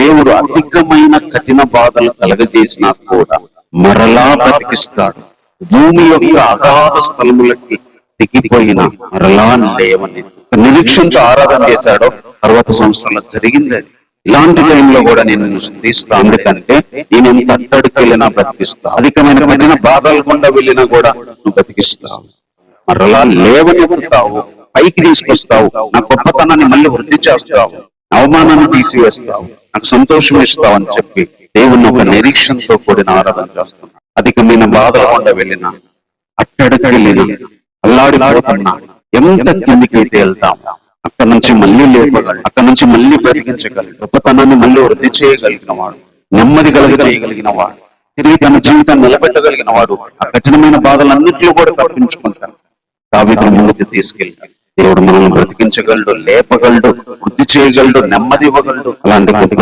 దేవుడు అధికమైన కఠిన బాధలు కలగజేసినా కూడా మరలా బ్రతికిస్తాడు భూమి యొక్క అగాధ స్థలములకి దిగిపోయిన మరలా లేవని నిరీక్షణతో ఆరాధన చేశాడో అరవై సంవత్సరాలు జరిగింది అది. ఇలాంటి టైంలో కూడా నేను నిన్ను ఎందుకంటే నేను ఎంత అట్టడికి వెళ్ళినా బ్రతికిస్తా అధికమైన కఠిన బాధలు గుండా వెళ్ళినా కూడా నువ్వు బ్రతికిస్తావు మరలా లేవనెత్తుతావు. పైకి తీసుకొస్తావు. నా గొప్పతనాన్ని మళ్ళీ వృద్ధి చేస్తావు. అవమానాన్ని తీసివేస్తావు నాకు సంతోషం ఇస్తావు అని చెప్పి దేవుని ఒక నిరీక్షణతో కూడిన ఆరాధన చేస్తున్నాను అధికమైన బాధల గుండా వెళ్ళిన అట్టడికి వెళ్ళిన అల్లాడిపోతున్నా ఎంత కిందికైతే వెళ్తాం అక్కడ నుంచి మళ్ళీ లేపగలడు అక్కడ నుంచి మళ్ళీ బ్రతికించగలడు గొప్పతనాన్ని మళ్ళీ వృద్ధి చేయగలిగిన వాడు నెమ్మది కలుగ వాడు తిరిగి తన జీవితాన్ని నిలబెట్టగలిగిన వాడు ఆ కఠినమైన బాధలన్నింటిలో కూడా తప్పించుకుంటాడు. దావిదును ముందుకు తీసుకెళ్ళి దేవుడు మనల్ని బ్రతికించగలడు లేపగలడు వృద్ధి చేయగలడు నెమ్మది ఇవ్వగలడు. అలాంటి గొప్ప